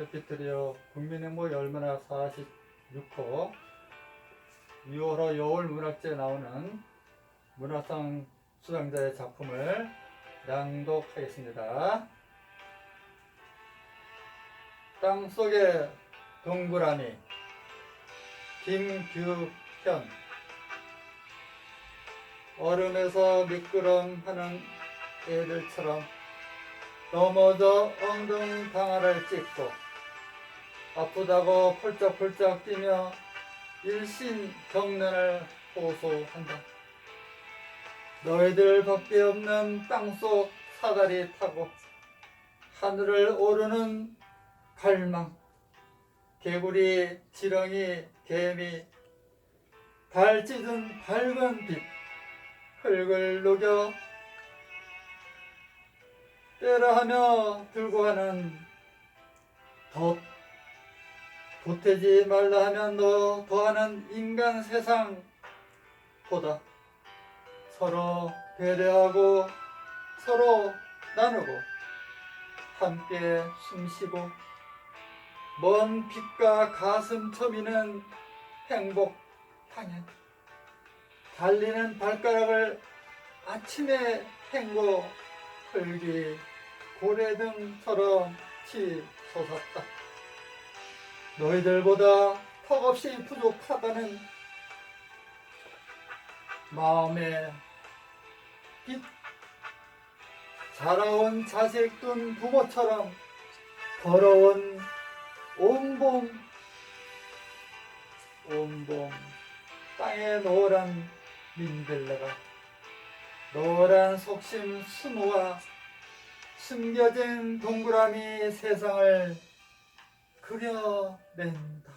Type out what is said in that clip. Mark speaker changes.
Speaker 1: 햇빛들이여 국민행보 열문화 46호 6월호 여울 문학제에 나오는 문화상 수상자의 작품을 낭독하겠습니다. 땅 속의 동그라미 김규현 얼음에서 미끄럼하는 애들처럼 넘어져 엉덩 방아를 찍고 아프다고 펄쩍펄쩍 뛰며 일신 경련을 호소한다. 너희들 밖에 없는 땅속 사다리 타고 하늘을 오르는 갈망 개구리, 지렁이, 개미 달 찢은 밝은 빛 흙을 녹여 때라 하며 들고 가는 덫 보태지 말라 하면 너 더하는 인간 세상보다 서로 배려하고 서로 나누고 함께 숨쉬고 먼 빛과 가슴 처미는 행복 당연 달리는 발가락을 아침에 헹고 흙이 고래 등처럼 치솟았다. 너희들보다 턱없이 부족하다는 마음의 빛 자라온 자식 둔 부모처럼 더러운 온봄 온봄 땅에 노란 민들레가 노란 속심 스모와 숨겨진 동그라미 세상을 그려낸다.